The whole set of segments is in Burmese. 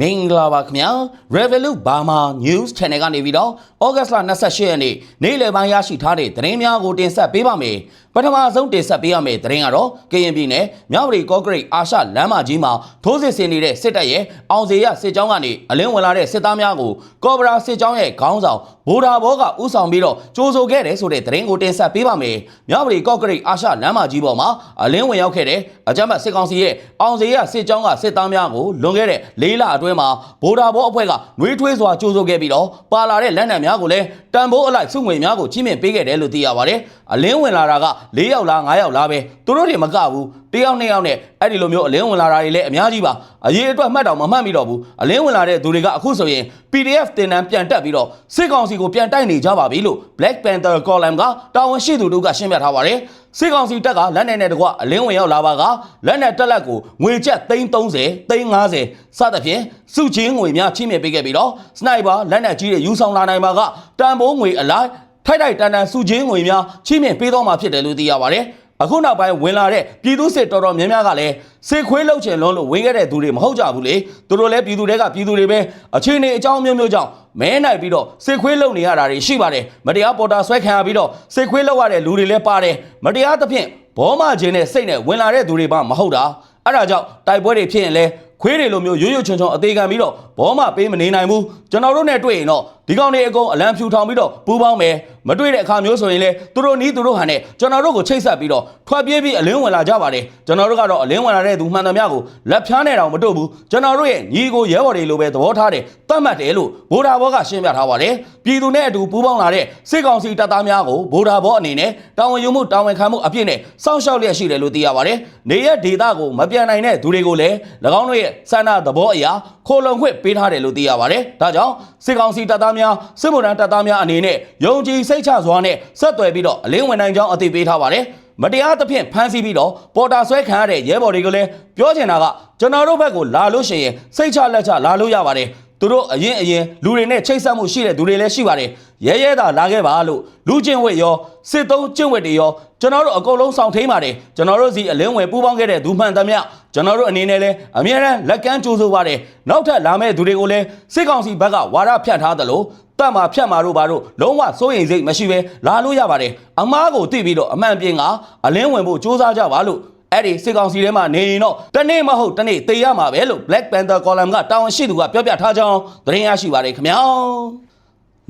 မင်္ဂလာပါခင်ဗျာ Revolut Burma News Channel ကနေပြီးတော့ဩဂတ်လ28ရက်နေ့နေ့လယ်ပိုင်းရရှိထားတဲ့သတင်းများကိုတင်ဆက်ပေးပါမယ် ပထမဆုံးတင်ဆက်ပေးရမယ့်သတင်းကတော့ကရင်ပြည်နယ်မြောက်ပြည်ကော့ဂရိတ်အာရှလမ်းမကြီးမှာထိုးစစ်ဆင်နေတဲ့စစ်တပ်ရဲ့အောင်စေရစစ်ကြောင်းကနေအလင်းဝင်လာတဲ့စစ်သားများကိုကော့ဘရာစစ်ကြောင်းရဲ့ခေါင်းဆောင်ဗိုလ်ဒါဘောကဥဆောင်ပြီးတော့ကြိုးဆိုခဲ့တယ်ဆိုတဲ့သတင်းကိုတင်ဆက်ပေးပါမယ်မြောက်ပြည်ကော့ဂရိတ်အာရှလမ်းမကြီးပေါ်မှာအလင်းဝင်ရောက်ခဲ့တဲ့အကြမ်းဖက်စစ်ကောင်စီရဲ့အောင်စေရစစ်ကြောင်းကစစ်သားများကိုလွန်ခဲ့တဲ့၄လအတွင်းမှာဗိုလ်ဒါဘောအဖွဲ့ကနှွေးထွေးစွာကြိုးဆိုခဲ့ပြီးတော့ပါလာတဲ့လက်နက်များကိုလည်းတန်ဖိုးအလိုက်စုငွေများကိုချင်းမြင့်ပေးခဲ့တယ်လို့သိရပါတယ်အလင်းဝင်လာတာက၄ယောက်လား၅ယောက်လားပဲသူတို့တွေမကဘူးတယောက်နှစ်ယောက်နဲ့အဲ့ဒီလိုမျိုးအလင်းဝင်လာတာတွေလည်းအများကြီးပါအရေးအတွက်မှတ်တော့မမှတ်မိတော့ဘူးအလင်းဝင်လာတဲ့သူတွေကအခုဆိုရင် PDF တင်တန်းပြန်တက်ပြီးတော့စစ်ကောင်စီကိုပြန်တိုက်နေကြပါပြီလို့ Black Panther Column ကတာဝန်ရှိသူတို့ကရှင်းပြထားပါတယ်စစ်ကောင်စီတပ်ကလက်နက်နဲ့တကွအလင်းဝင်ရောက်လာပါကလက်နက်တက်လက်ကိုငွေကျပ်330 350စသဖြင့်စုချင်းငွေများချိမြင့်ပေးခဲ့ပြီးတော့စနိုက်ပါလက်နက်ကြီးတွေယူဆောင်လာနိုင်ပါကတန်ဖိုးငွေအလိုက် ထိုက်ထိုက်တန်တန်စုချင်းငွေများချိမြင့်ပေးတော့မှာဖြစ်တယ်လို့သိရပါတယ်အခုနောက်ပိုင်းဝင်လာတဲ့ပြည်သူစစ်တော်တော်များများကလည်းစစ်ခွေးလှုပ်ချင်လုံးလို့ဝင်ခဲ့တဲ့သူတွေမဟုတ်ကြဘူးလေသူတို့လည်းပြည်သူတွေကပြည်သူတွေပဲအခြေအနေအကြောင်းမျိုးမျိုးကြောင့်မဲနိုင်ပြီးတော့စစ်ခွေးလှုပ်နေရတာတွေရှိပါတယ်မတရားပေါ်တာဆွဲခံရပြီးတော့စစ်ခွေးလှုပ်ရတဲ့လူတွေလည်းပါတယ်မတရားသဖြင့်ဘောမခြင်းနဲ့စိတ်နဲ့ဝင်လာတဲ့သူတွေမှမဟုတ်တာအဲ့ဒါကြောင့်တိုက်ပွဲတွေဖြစ်ရင်လဲခွေးတွေလိုမျိုးရွရွချွန်ချွန်အသေးခံပြီးတော့ဘောမပေးမနေနိုင်ဘူးကျွန်တော်တို့နဲ့တွေ့ရင်တော့ဒီကောင်တွေအကုန်အလံဖြူထောင်ပြီးတော့ပူပေါင်းမယ် မတွေ့တဲ့အခါမျိုးဆိုရင်လေသူတို့နီးသူတို့ဟန်နဲ့ကျွန်တော်တို့ကိုချိတ်ဆက်ပြီးတော့ထွက်ပြေးပြီးအလင်းဝင်လာကြပါတယ်ကျွန်တော်တို့ကတော့အလင်းဝင်လာတဲ့သူမှန်သမျှကိုလက်ဖြားနဲ့တောင်မတို့ဘူးကျွန်တော်တို့ရဲ့ညီကိုရဲဘော်တွေလိုပဲသဘောထားတယ်တတ်မှတ်တယ်လို့ဗိုလ်ဒါဘောကရှင်းပြထားပါတယ်ပြည်သူနဲ့အတူပူးပေါင်းလာတဲ့စစ်ကောင်စီတပ်သားများကိုဗိုလ်ဒါဘောအနေနဲ့တာဝန်ယူမှုတာဝန်ခံမှုအပြည့်နဲ့စောင့်ရှောက်လျက်ရှိတယ်လို့သိရပါတယ်နေရက်ဒေတာကိုမပြန်နိုင်တဲ့သူတွေကိုလည်း၎င်းတို့ရဲ့စန္ဒသဘောအရာခိုလုံခွင့်ပေးထားတယ်လို့သိရပါတယ်ဒါကြောင့်စစ်ကောင်စီတပ်သားများစစ်ဗိုလ်တန်းတပ်သားများအနေနဲ့ယုံကြည်စိတ်ချစွာနဲ့ဆက်သွယ်ပြီးတော့အလင်းဝင်နိုင်ကြောင်းအသိပေးထားပါတယ်မတရားသဖြင့်ဖမ်းဆီးပြီးတော့ပေါ်တာဆွဲခံရတဲ့ရဲဘော်တွေကိုလည်းပြောချင်တာကကျွန်တော်တို့ဘက်ကိုလာလို့ရှိရင်စိတ်ချလက်ချလာလို့ရပါတယ် သူတို့အရင်အရင်လူတွေနဲ့ချိတ်ဆက်မှုရှိတဲ့သူတွေလည်းရှိပါတယ်ရဲရဲသာလာခဲ့ပါလို့လူချင်းဝက်ရောစစ်သုံးကျင့်ဝက်တွေရောကျွန်တော်တို့အကုန်လုံးဆောင်ထိန်ပါတယ်ကျွန်တော်တို့စီအလင်းဝင်ပူးပေါင်းခဲ့တဲ့ဒူမှန်သမျှကျွန်တော်တို့အနေနဲ့လည်းအမြဲတမ်းလက်ကမ်းကြိုးဆိုပါတယ်နောက်ထပ်လာမယ့်သူတွေကိုလည်းစစ်ကောင်စီဘက်ကဝါဒဖြန့်ထားသလိုတတ်မှာဖြတ်မှာတို့ဘာတို့လုံးဝစိုးရိမ်စိတ်မရှိပဲလာလို့ရပါတယ်အမားကိုသိပြီးတော့အမှန်ပြင်ကအလင်းဝင်ဖို့စူးစမ်းကြပါလို့ အဲ့ဒီစစ်ကောင်စီထဲမှာနေရင်တော့တနေ့မဟုတ်တနေ့သေရမှာပဲလို့ Black Panther Column ကတာဝန်ရှိသူကပြောပြထားကြောင်းသတင်းရရှိပါတယ်ခင်ဗျာ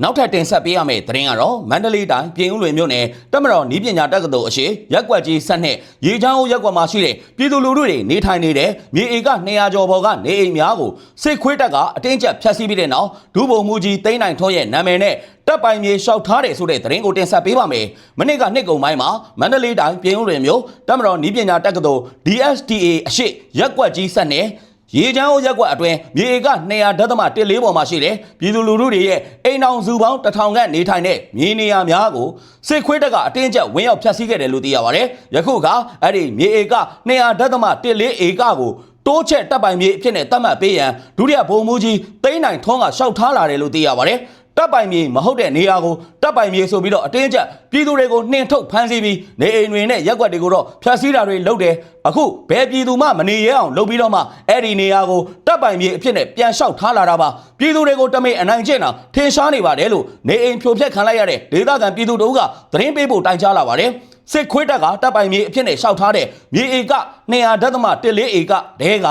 နောက်ထပ်တင်ဆက်ပေးရမယ့်သတင်းကတော့မန္တလေးတိုင်းပြင်ဦးလွင်မြို့နယ်တမတော်နီးပညာတက္ကသိုလ်အရှိရက်ကွက်ကြီးဆက်နဲ့ရေချောင်းရက်ကွက်မှာရှိတဲ့ပြည်သူလူထုတွေနေထိုင်နေတဲ့မြေဧက200ကျော်ပေါ်ကနေအိမ်များကိုစစ်ခွေးတပ်ကအတင်းကျပ်ဖျက်ဆီးပြီးတဲ့နောက်ဒုဗိုလ်မှူးကြီးတိန်းနိုင်ထွန်းရဲ့နာမည်နဲ့တပ်ပိုင်မြေလျှောက်ထားတယ်ဆိုတဲ့သတင်းကိုတင်ဆက်ပေးပါမယ်။မနေ့ကနှစ်ကုန်ပိုင်းမှာမန္တလေးတိုင်းပြင်ဦးလွင်မြို့တမတော်နီးပညာတက္ကသိုလ် DSTA အရှိရက်ကွက်ကြီးဆက်နဲ့ ရေချမ်းအိုးရက်ကွက်အတွင်းမြေဧက200ဒသမ14ပေါ်မှာရှိတဲ့ပြည်သူလူထုတွေရဲ့အိမ်အောင်စုပေါင်း1000ခန့်နေထိုင်တဲ့မြေနေရာများကိုစစ်ခွေးတပ်ကအတင်းကျပ်ဝင်းရောက်ဖျက်ဆီးခဲ့တယ်လို့သိရပါတယ်။ယခုကအဲ့ဒီမြေဧက200ဒသမ14ဧကကိုတိုးချက်တပ်ပိုင်မြေအဖြစ်နဲ့သတ်မှတ်ပေးရန်ဒုတိယဗိုလ်မှူးကြီးတိန်းနိုင်ထွန်းကရှောက်ထားလာတယ်လို့သိရပါတယ်။ တပ်ပိုင်မြေမဟုတ်တဲ့နေရာကိုတပ်ပိုင်မြေဆိုပြီးတော့အတင်းကျပ်ပြည်သူတွေကိုနှင်ထုတ်ဖမ်းဆီးပြီးနေအိမ်တွေနဲ့ရက်ွက်တွေကိုတော့ဖျက်ဆီးတာတွေလုပ်တယ်အခုဘယ်ပြည်သူမှမနေရအောင်လုပ်ပြီးတော့မှအဲ့ဒီနေရာကိုတပ်ပိုင်မြေအဖြစ်နဲ့ပြန်လျှောက်ထားလာတာပါပြည်သူတွေကိုတမိတ်အနိုင်ကျင့်တာထင်ရှားနေပါတယ်လို့နေအိမ်ဖြိုဖျက်ခံလိုက်ရတဲ့ဒေသခံပြည်သူတို့ကသတင်းပေးဖို့တိုင်ကြားလာပါတယ် စစ်ခွေးတပ်ကတပ်ပိုင်မြေအဖြစ်နဲ့ရှောက်ထားတဲ့မြေဧက200ဒသမ14ဧကတဲက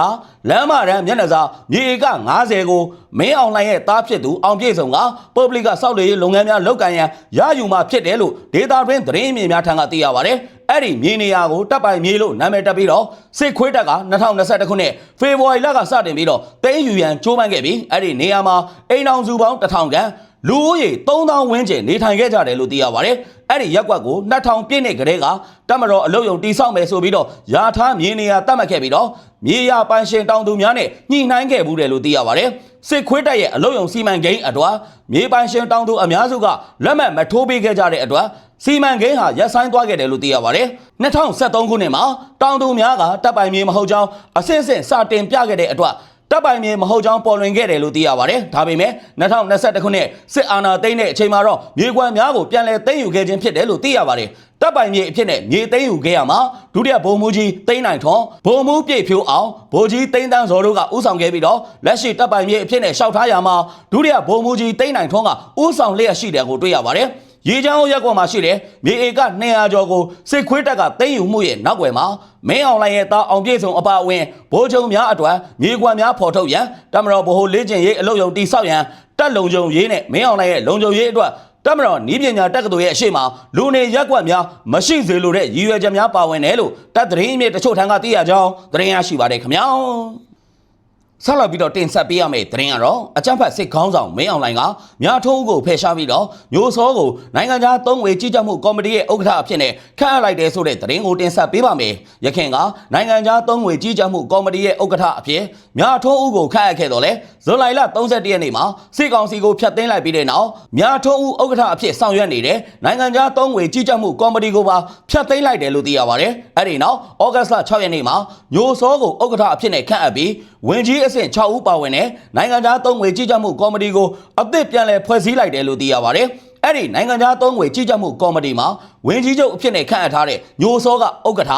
လမ်းမရန်မျက်နှာစာမြေဧက90ကိုမင်းအောင်လှိုင်ရဲ့တားဖြစ်သူအောင်ပြည့်စုံကပုပ္ပလိကစောက်လေလုပ်ငန်းများလုပ်ကိုင်ရန်ရယူမှာဖြစ်တယ်လို့ဒေတာတွင်သတင်းအမြင်များထံကသိရပါတယ်အဲ့ဒီမြေနေရာကိုတပ်ပိုင်မြေလို့နာမည်တက်ပြီးတော့စစ်ခွေးတပ်က2021ခုနှစ်ဖေဖော်ဝါရီလကစတင်ပြီးတော့တိန်းယူရန်ကြိုးပမ်းခဲ့ပြီးအဲ့ဒီနေရာမှာအိမ်အောင်စုပေါင်း1000ခန့် လူဦးရေ3000ဝန်းကျင်နေထိုင်ခဲ့ကြတယ်လို့သိရပါတယ်။အဲ့ဒီရက်ကွက်ကို2000ပြည့်နှစ်ကလေးကတမတော်အလုတ်ယုံတိဆောက်မယ်ဆိုပြီးတော့ယာထားမြေနေရာတတ်မှတ်ခဲ့ပြီးတော့မြေယာပိုင်ရှင်တောင်သူများနဲ့ညှိနှိုင်းခဲ့ဘူးတယ်လို့သိရပါတယ်။စစ်ခွေးတပ်ရဲ့အလုတ်ယုံစီမံကိန်းအတွက်မြေပိုင်ရှင်တောင်သူအများစုကလက်မှတ်မထိုးပေးခဲ့ကြတဲ့အတွက်စီမံကိန်းဟာရပ်ဆိုင်းသွားခဲ့တယ်လို့သိရပါတယ်။2023ခုနှစ်မှာတောင်သူများကတပ်ပိုင်မြေမဟုတ်ကြောင်းအစစ်အစစ်စတင်ပြခဲ့တဲ့အတွက် တတပ်ပိုင်မြေမဟုတ်ကြောင်းပေါ်လွင်ခဲ့တယ်လို့သိရပါတယ်။ဒါပေမဲ့2021ခုနှစ်စစ်အာဏာသိမ်းတဲ့အချိန်မှာတော့မြေကွက်များကိုပြန်လည်သိမ်းယူခဲ့ခြင်းဖြစ်တယ်လို့သိရပါတယ်။တပ်ပိုင်မြေအဖြစ်နဲ့မြေသိမ်းယူခဲ့ရမှာဒုတိယဗိုလ်မှူးကြီးသိန်းနိုင်ထွန်းဗိုလ်မှူးပြည့်ဖြိုးအောင်ဗိုလ်ကြီးသိန်းတန်းဇော်တို့ကဥဆောင်ခဲ့ပြီးတော့လက်ရှိတပ်ပိုင်မြေအဖြစ်နဲ့ရှောက်ထားရမှာဒုတိယဗိုလ်မှူးကြီးသိန်းနိုင်ထွန်းကဥဆောင်လျက်ရှိတယ်ကိုတွေ့ရပါတယ်။ ရေချောင်းရက်ကွက်မှာရှိတဲ့မြေဧက200ကျော်ကိုစစ်ခွေးတပ်ကသိမ်းယူမှုရဲ့နောက်ွယ်မှာမင်းအောင်လှိုင်ရဲ့တာအောင်ပြည့်စုံအပါအဝင်ဗိုလ်ချုပ်များအတွက်မြေကွက်များဖော်ထုတ်ရန်တမတော်ဗဟိုလေးကျင်ရေးအလုပ်ရုံတိဆောက်ရန်တပ်လုံခြုံရေးနဲ့မင်းအောင်လှိုင်ရဲ့လုံခြုံရေးအတွက်တမတော်နီးပညာတက္ကသိုလ်ရဲ့အရှိမလူနေရက်ကွက်များမရှိစေလိုတဲ့ရည်ရွယ်ချက်များပါဝင်တယ်လို့တပ်သတင်းအမြစ်တချို့ထံကသိရကြောင်းသတင်းရရှိပါတယ်ခင်ဗျာ ဆက်လက်ပြီးတော့တင်ဆက်ပေးရမယ့်သတင်းကတော့အကြံဖတ်စစ်ခေါင်းဆောင်မင်းအောင်လှိုင်ကမြားထိုးကိုဖယ်ရှားပြီးတော့မျိုးစောကိုနိုင်ငံခြားသုံးဝေကြီးကြပ်မှုကော်မတီရဲ့ဥက္ကဋ္ဌအဖြစ်နဲ့ခန့်အပ်လိုက်တယ်ဆိုတဲ့သတင်းကိုတင်ဆက်ပေးပါမယ်။ရခင်ကနိုင်ငံခြားသုံးဝေကြီးကြပ်မှုကော်မတီရဲ့ဥက္ကဋ္ဌအဖြစ်မြားထိုးဦးကိုခန့်အပ်ခဲ့တော့လေဇွန်လ31ရက်နေ့မှာစစ်ကောင်စီကိုဖျက်သိမ်းလိုက်ပြီးတဲ့နောက်မြားထိုးဦးဥက္ကဋ္ဌအဖြစ်ဆောင်ရွက်နေတဲ့နိုင်ငံခြားသုံးဝေကြီးကြပ်မှုကော်မတီကိုပါဖျက်သိမ်းလိုက်တယ်လို့သိရပါတယ်။အဲ့ဒီနောက်ဩဂတ်လ6ရက်နေ့မှာမျိုးစောကိုဥက္ကဋ္ဌအဖြစ်နဲ့ခန့်အပ်ပြီးဝင်ကြီးအဆင့်6ဦးပါဝင်တဲ့နိုင်ငံခြားသုံးငွေကြီးကြပ်မှုကော်မတီကိုအသစ်ပြန်လည်ဖွဲ့စည်းလိုက်တယ်လို့သိရပါတယ်။အဲ့ဒီနိုင်ငံခြားသုံးငွေကြီးကြပ်မှုကော်မတီမှာဝင်ကြီးချုပ်အဖြစ်နဲ့ခန့်အပ်ထားတဲ့ညိုစောကဥက္ကဋ္ဌ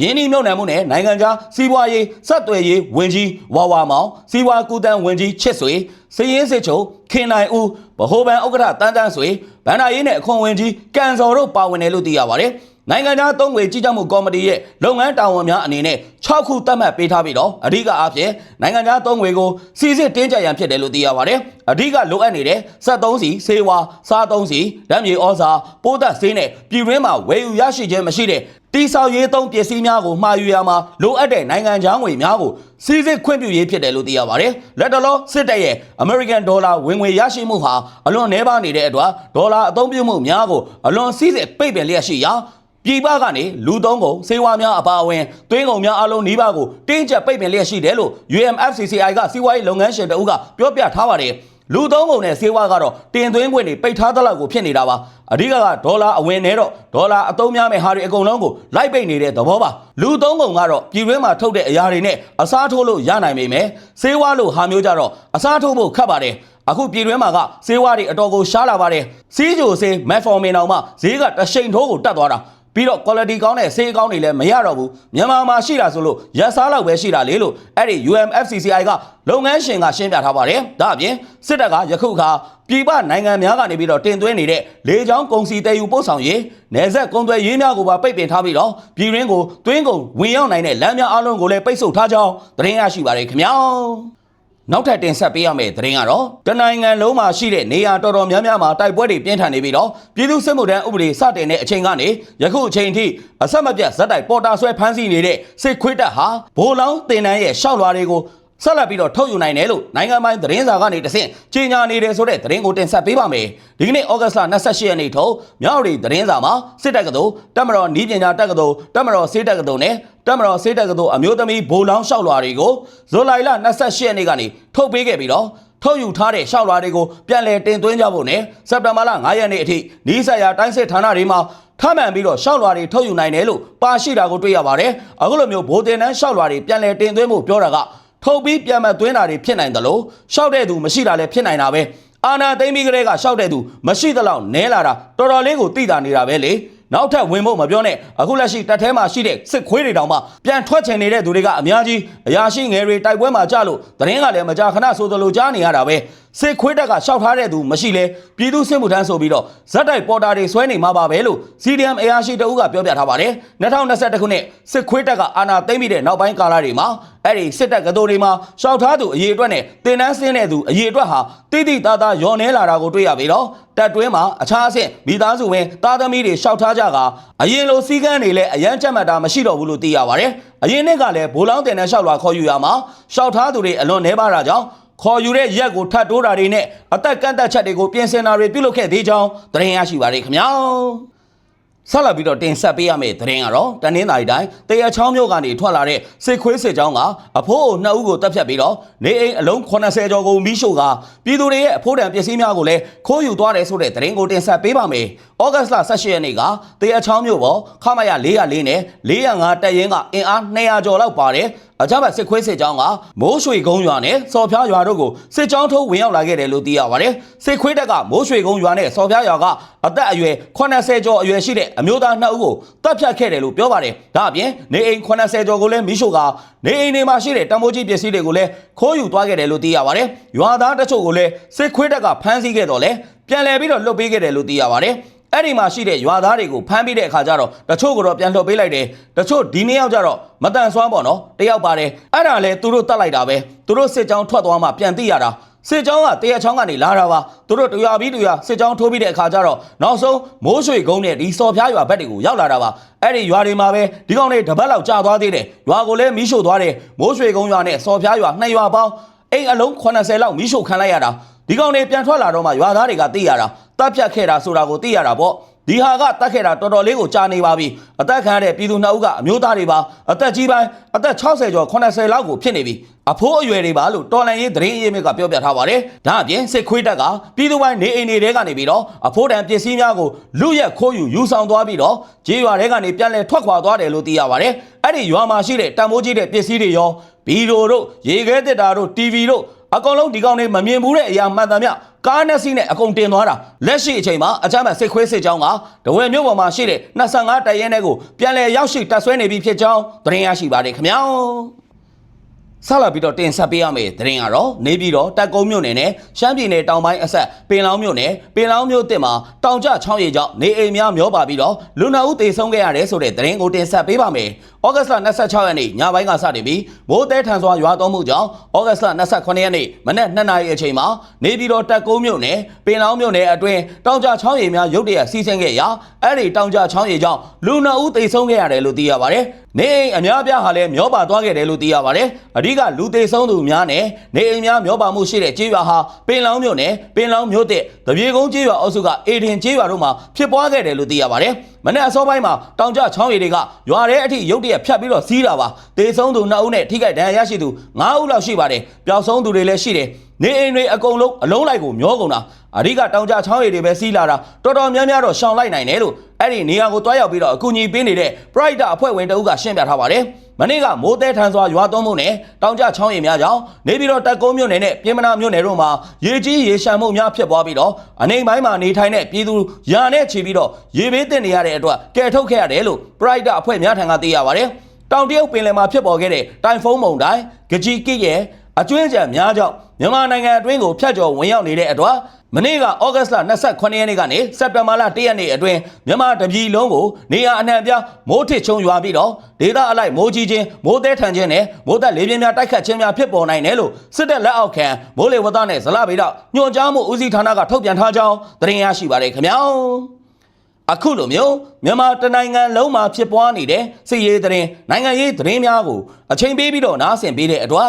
ရင်းနှီးမြှုပ်နှံမှုနဲ့နိုင်ငံခြားစီးပွားရေးစက်သွယ်ရေးဝင်ကြီးဝါဝါမောင်စီးပွားကူတန်းဝင်ကြီးချစ်ဆွေစည်ရင်းစစ်ချုပ်ခင်နိုင်ဦးဗဟိုဘဏ်ဥက္ကဋ္ဌတန်းတန်းဆွေဗန္ဒာရေးနဲ့အခွန်ဝင်ကြီးကန်စော်တို့ပါဝင်တယ်လို့သိရပါတယ်။ နိုင်ငံသားသုံးဝေကြီးကြပ်မှုကော်မတီရဲ့လုပ်ငန်းတာဝန်များအနေနဲ့6ခုသတ်မှတ်ပေးထားပြီးတော့အဓိကအားဖြင့်နိုင်ငံသားသုံးဝေကိုစီစစ်တင်းကြပ်ရန်ဖြစ်တယ်လို့သိရပါတယ်။အဓိကလိုအပ်နေတဲ့စက်သုံးစီဆေးဝါးစားသုံးစီဓာတ်မြေဩဇာပိုးသက်ဆေးနဲ့ပြည်တွင်းမှာဝယ်ယူရရှိခြင်းမရှိတဲ့တိဆောက်ရေးသုံးပစ္စည်းများကိုမှာယူရမှာလိုအပ်တဲ့နိုင်ငံခြားငွေများကိုစီစစ်ခွင့်ပြုရေးဖြစ်တယ်လို့သိရပါတယ်။လက်တလောစစ်တပ်ရဲ့ American Dollar ဝင်ငွေရရှိမှုဟာအလွန်နှဲပါနေတဲ့အတွက်ဒေါ်လာအသုံးပြုမှုများကိုအလွန်စီစစ်ပိတ်ပင်လျက်ရှိရာ ပြည်ပကနေလူသုံးကုန်စေဝါများအပါအဝင်သွင်းကုန်များအလုံးနှီးပါးကိုတင်းကျပ်ပိတ်ပင်လျက်ရှိတယ်လို့ UMFCCI ကစီးပွားရေးလုပ်ငန်းရှင်တအုပ်ကပြောပြထားပါတယ်လူသုံးကုန်နဲ့စေဝါကတော့တင်သွင်းခွင့်တွေပိတ်ထားသလောက်ကိုဖြစ်နေတာပါအဓိကကဒေါ်လာအဝင်နဲ့တော့ဒေါ်လာအသုံးများမဲ့ဟာတွေအကုန်လုံးကိုလိုက်ပိတ်နေတဲ့သဘောပါလူသုံးကုန်ကတော့ပြည်တွင်းမှာထုတ်တဲ့အရာတွေနဲ့အစားထိုးလို့ရနိုင်ပေမဲ့စေဝါလို့ဟာမျိုးကြတော့အစားထိုးဖို့ခက်ပါတယ်အခုပြည်တွင်းမှာကစေဝါတွေအတော်ကိုရှားလာပါတယ်စီးကြိုစေးမက်ဖော်မင်အောင်မှဈေးကတရှိန်ထိုးကိုတက်သွားတာ ပြီးတော့ quality ကောင်းတဲ့ဆေးကောင်းတွေလည်းမရတော့ဘူးမြန်မာမှာရှိတာဆိုလို့ရက်စားလောက်ပဲရှိတာလေလို့အဲ့ဒီ UMFCCI ကလုပ်ငန်းရှင်ကရှင်းပြထားပါတယ်ဒါအပြင်စစ်တပ်ကယခုခါပြည်ပနိုင်ငံများကနေပြီးတော့တင်သွင်းနေတဲ့လေကြောင်းကုန်စည်တည်ယူပို့ဆောင်ရေးနယ်စပ်ကုန်သွယ်ရေးများကိုပါပိတ်ပင်ထားပြီးတော့ပြည်ရင်းကိုတွင်းကုန်ဝင်ရောက်နိုင်တဲ့လမ်းများအလုံးကိုလည်းပိတ်ဆို့ထားကြောင်းသတင်းရရှိပါတယ်ခင်ဗျာ နောက်ထပ်တင်ဆက်ပေးရမယ့်သတင်းကတော့တနိုင်ငံလုံးမှာရှိတဲ့နေရာတော်တော်များများမှာတိုက်ပွဲတွေပြင်းထန်နေပြီးတော့ပြည်သူ့စစ်မှုထမ်းဥပဒေစတင်တဲ့အချိန်ကနေယခုအချိန်ထိအဆက်မပြတ်ဇက်တိုက်ပေါ်တာဆွဲဖမ်းဆီးနေတဲ့စစ်ခွေးတပ်ဟာဘိုးလောင်းတင်တန်းရဲ့ရှောက်လွာတွေကို ဆက်လက်ပြီးတော့ထုတ်ယူနိုင်တယ်လို့နိုင်ငံပိုင်းသတင်းစာကနေတဆင့်ကြေညာနေတယ်ဆိုတဲ့သတင်းကိုတင်ဆက်ပေးပါမယ်။ဒီကနေ့ဩဂတ်စ်လ28ရက်နေ့ထုတ်မြောက်ရီသတင်းစာမှာစစ်တပ်ကတော်တက်မတော်နီးပညာတက်ကတော်တက်မတော်စေးတက်ကတော်နဲ့တက်မတော်စေးတက်ကတော်အမျိုးသမီးဘိုလောင်းရှောက်လွာတွေကိုဇူလိုင်လ28ရက်နေ့ကနေထုတ်ပေးခဲ့ပြီးတော့ထုတ်ယူထားတဲ့ရှောက်လွာတွေကိုပြန်လည်တင်သွင်းကြဖို့နဲ့စက်တင်ဘာလ9ရက်နေ့အထိနီးစပ်ရာတိုင်းစစ်ဌာနတွေမှာထမှန်ပြီးတော့ရှောက်လွာတွေထုတ်ယူနိုင်တယ်လို့ပါရှိတာကိုတွေ့ရပါတယ်။အခုလိုမျိုးဘိုတင်တန်းရှောက်လွာတွေပြန်လည်တင်သွင်းဖို့ပြောတာက ထုတ်ပြီးပြန်မသွင်းတာတွေဖြစ်နိုင်တယ်လို့ရှောက်တဲ့သူမရှိတာလည်းဖြစ်နိုင်တာပဲအာနာသိမ့်ပြီးကလေးကရှောက်တဲ့သူမရှိသလောက်နဲလာတာတော်တော်လေးကိုသိတာနေတာပဲလေနောက်ထပ်ဝင်ဖို့မပြောနဲ့အခုလက်ရှိတပ်ထဲမှာရှိတဲ့စစ်ခွေးတွေတောင်မှပြန်ထွက်ချင်နေတဲ့သူတွေကအများကြီးအရာရှိငယ်တွေတိုက်ပွဲမှာကြလို့သတင်းကလည်းမကြာခဏဆိုသလိုကြားနေရတာပဲ စစ်ခွေးတက်ကရှောက်ထားတဲ့သူမရှိလဲပြည်သူစစ်မှုထမ်းဆိုပြီးတော့ဇက်တိုက်ပေါ်တာတွေဆွဲနေမှာပါပဲလို့ CDM အရာရှိတအုပ်ကပြောပြထားပါတယ်2021ခုနှစ်စစ်ခွေးတက်ကအာဏာသိမ်းပြီးတဲ့နောက်ပိုင်းကာလတွေမှာအဲ့ဒီစစ်တပ်ကတော်တွေမှာရှောက်ထားသူအရေးအတွက်နဲ့တင်တန်းဆင်းတဲ့သူအရေးအတွက်ဟာတိတိတသားယောနေလာတာကိုတွေ့ရပြီတော့တပ်တွင်းမှာအခြားအဆင့်မိသားစုဝင်သားသမီးတွေရှောက်ထားကြကအရင်လိုစီကန်းတွေလည်းအရန်ကြက်မှတ်တာမရှိတော့ဘူးလို့သိရပါတယ်အရင်နှစ်ကလည်းဘိုးလောင်းတင်တန်းရှောက်လွာခေါ်ယူရမှာရှောက်ထားသူတွေအလွန်နှဲပါတာကြောင့် ခေါ်ယူတဲ့ရက်ကိုထပ်တိုးတာတွေနဲ့အသက်ကန့်သက်ချက်တွေကိုပြင်ဆင်တာတွေပြုလုပ်ခဲ့သေးကြောင်းသတင်းရရှိပါရခင်ဗျာဆက်လက်ပြီးတော့တင်ဆက်ပေးရမယ့်သတင်းကတော့တနင်္သာရီတိုင်းတရချောင်းမြို့ကနေထွက်လာတဲ့စစ်ခွေးစစ်ကြောင်းကအဖိုးအိုနှစ်ဦးကိုတပ်ဖြတ်ပြီးတော့နေအိမ်အလုံး80ကျော်ကိုမိရှို့ကပြည်သူတွေရဲ့အဖိုးတန်ပစ္စည်းများကိုလည်းခိုးယူသွားတယ်ဆိုတဲ့သတင်းကိုတင်ဆက်ပေးပါမယ်။ဩဂတ်စ်လ18ရက်နေ့ကတရချောင်းမြို့ပေါ်ခမရ404နဲ့405တပ်ရင်းကအင်အား200ကျော်လောက်ပါတယ်အကြမ်းဖက်စစ်ခွေးစစ်ကြောင်းကမိုးရွှေကုန်းရွာနဲ့စော်ဖျားရွာတို့ကိုစစ်ကြောင်းထိုးဝင်ရောက်လာခဲ့တယ်လို့သိရပါတယ်စစ်ခွေးတပ်ကမိုးရွှေကုန်းရွာနဲ့စော်ဖျားရွာကအသက်အရွယ်80ကျော်အရွယ်ရှိတဲ့အမျိုးသားနှစ်ဦးကိုတပ်ဖြတ်ခဲ့တယ်လို့ပြောပါတယ်ဒါအပြင်နေအိမ်80ကျော်ကိုလည်းမိရှို့ကနေအိမ်တွေမှာရှိတဲ့တံမိုးကြီးပစ္စည်းတွေကိုလည်းခိုးယူသွားခဲ့တယ်လို့သိရပါတယ်ရွာသားတချို့ကိုလည်းစစ်ခွေးတပ်ကဖမ်းဆီးခဲ့တော့လဲပြန်လည်ပြီးတော့လွတ်ပေးခဲ့တယ်လို့သိရပါတယ် အဲ့ဒီမှာရှိတဲ့ရွာသားတွေကိုဖမ်းပြီးတဲ့အခါကျတော့တချို့ကတော့ပြန်လှုပ်ပေးလိုက်တယ်တချို့ဒီနေ့ရောက်ကြတော့မတန်ဆွမ်းပေါ့နော်တယောက်ပါတယ်အဲ့ဒါလဲသူတို့တတ်လိုက်တာပဲသူတို့စစ်ကြောင်းထွက်သွားမှပြန်သိရတာစစ်ကြောင်းကတရချောင်းကနေလာတာပါသူတို့တရွာပြီးတရွာစစ်ကြောင်းထိုးပြီးတဲ့အခါကျတော့နောက်ဆုံးမိုးရွှေကုန်းနဲ့ဒီစော်ဖျားရွာဘက်တွေကိုရောက်လာတာပါအဲ့ဒီရွာတွေမှာပဲဒီကောင်တွေတပတ်လောက်ကြာသွားသေးတယ်ရွာကိုလည်းမီးရှို့သွားတယ်မိုးရွှေကုန်းရွာနဲ့စော်ဖျားရွာနှစ်ရွာပေါင်းအိမ်အလုံး80လောက်မီးရှို့ခံလိုက်ရတာဒီကောင်တွေပြန်ထွက်လာတော့မှရွာသားတွေကသိရတာ တပ်ဖြတ်ခဲ့တာဆိုတာကိုသိရတာပေါ့ဒီဟာကတတ်ခဲ့တာတော်တော်လေးကိုကြာနေပါပြီအသက်ခံရတဲ့ပြည်သူနှစ်ဦးကအမျိုးသားတွေပါအသက်ကြီးပိုင်းအသက်60ကျော်80လောက်ကိုဖြစ်နေပြီအဖိုးအရွယ်တွေပါလို့တော်လန်ရေးသတင်းရေးမြစ်ကပြောပြထားပါတယ်ဒါအပြင်စစ်ခွေးတပ်ကပြည်သူပိုင်းနေအိမ်တွေထဲကနေပြီးတော့အဖိုးတန်ပစ္စည်းများကိုလူရက်ခိုးယူယူဆောင်သွားပြီးတော့ဂျေးရွာထဲကနေပြန်လည်ထွက်ခွာသွားတယ်လို့သိရပါတယ်အဲ့ဒီရွာမှာရှိတဲ့တံမိုးကြီးတဲ့ပစ္စည်းတွေရောဗီဒီယိုတို့ရေခဲတစ်တာတို့ TV တို့ အကောင်လုံးဒီကောင်တွေမမြင်ဘူးတဲ့အရာမှန်သမျှကားနဲ့စီးနဲ့အကုန်တင်သွားတာလက်ရှိအချိန်မှာအကြမ်းဖက်စစ်ခွေးစစ်ကြောင်းကတဝယ်မြို့ပေါ်မှာရှိတဲ့25တိုက်ရဲတဲ့ကိုပြန်လည်ရောက်ရှိတပ်ဆွဲနေပြီဖြစ်ကြောင်းသတင်းရရှိပါတယ်ခင်ဗျာဆက်လာပြီးတော့တင်ဆက်ပေးရမယ့်သတင်းကတော့နေပြည်တော်တက်ကုန်းမြို့နယ်နဲ့ရှမ်းပြည်နယ်တောင်ပိုင်းအဆက်ပင်လောင်းမြို့နယ်ပင်လောင်းမြို့တစ်မှာတောင်ကျချောင်းရီကြောင့်နေအိမ်များမျောပါပြီးတော့လူနာဦးသေဆုံးခဲ့ရတယ်ဆိုတဲ့သတင်းကိုတင်ဆက်ပေးပါမယ်။ ဩဂတ်စ်လ26ရက်နေ့ညပိုင်းကစတင်ပြီးမိုးတဲထန်စွာရွာသွန်းမှုကြောင့်ဩဂတ်စ်လ28ရက်နေ့မနက်2နာရီအချိန်မှာနေပြည်တော်တက်ကုန်းမြို့နယ်ပင်လောင်းမြို့နယ်အတွင်းတောင်ကျချောင်းရီများရုတ်တရက်စီးဆင်းခဲ့ရာအဲ့ဒီတောင်ကျချောင်းရီကြောင့်လူနာဦးသေဆုံးခဲ့ရတယ်လို့သိရပါတယ်။နေအိမ်အများပြားဟာလည်းမျောပါသွားခဲ့တယ်လို့သိရပါတယ်။အဓိကလူသေဆုံးသူများနဲ့နေအိမ်များမျောပါမှုရှိတဲ့ကြေးရွာဟာပင်လောင်းမြို့နယ်ပင်လောင်းမြို့တဲ့တပြေကုန်းကြေးရွာအုပ်စုကအေဒင်ကြေးရွာတို့မှာဖြစ်ပွားခဲ့တယ်လို့သိရပါတယ်။မနေ့အစောပိုင်းမှာတောင်ကျချောင်းရီတွေကရွာထဲအထိရုတ်တရက်ဖြတ်ပြီးတော့စီးတာပါ။သေဆုံးသူ2ဦးနဲ့ထိခိုက်ဒဏ်ရာရရှိသူ9ဦးလောက်ရှိပါတယ်။ပျောက်ဆုံးသူတွေလည်းရှိတယ်။နေအိမ်တွေအကုန်လုံးအလုံးလိုက်ကိုမျောကုန်တာအဓိကတောင်ကျချောင်းရီတွေပဲစီးလာတာတော်တော်များများတော့ရှောင်လိုက်နိုင်တယ်လို့အဲ့ဒီနေရာကိုတွားရောက်ပြီးတော့အကူအညီပေးနေတဲ့ Pride အဖွဲ့ဝင်တအုပ်ကရှင်းပြထားပါတယ်။မနေ့ကမိုးတဲထန်စွာရွာသွန်းမှုနဲ့တောင်ကျချောင်းရီများကြောင့်နေပြည်တော်တက်ကုန်းမြို့နယ်နဲ့ပြင်မနာမြို့နယ်တို့မှာရေကြီးရေရှမ်းမှုများဖြစ်ပွားပြီးတော့အနေပိုင်းမှာနေထိုင်တဲ့ပြည်သူရာနဲ့ချီပြီးတော့ရေဘေးတင်နေရတဲ့အတွက်ကယ်ထုတ်ခဲ့ရတယ်လို့ Pride အဖွဲ့များထံကသိရပါတယ်။တောင်တရုတ်ပင်လယ်မှာဖြစ်ပေါ်ခဲ့တဲ့တိုင်ဖုန်းမုန်တိုင်းဂကြီးကိရဲ့ အကျွင်းကြံများကြောင့်မြန်မာနိုင်ငံအတွင်းကိုဖျက်ကျော်ဝင်ရောက်နေတဲ့အတွက်မနေ့ကဩဂတ်စ်လ28ရက်နေ့ကနေစက်တင်ဘာလ1ရက်နေ့အတွင်းမြန်မာတပြည်လုံးကိုနေရာအနှံ့ပြားမိုးထစ်ချုံရွာပြီးတော့ဒေသအလိုက်မိုးကြီးခြင်းမိုးတဲထန်ခြင်းနဲ့မိုးသက်လေပြင်းများတိုက်ခတ်ခြင်းများဖြစ်ပေါ်နိုင်တယ်လို့စစ်တပ်လက်အောက်ခံမိုးလေဝသနဲ့ဇလဗေဒညွှန်ကြားမှုဦးစီးဌာနကထုတ်ပြန်ထားကြောင်းသတင်းရရှိပါတယ်ခင်ဗျာအခုလိုမျိုးမြန်မာတနိုင်ငံလုံးမှာဖြစ်ပွားနေတဲ့စစ်ရေးသတင်းနိုင်ငံရေးသတင်းများကိုအချိန်ပေးပြီးတော့နားဆင်ပေးတဲ့အတွက်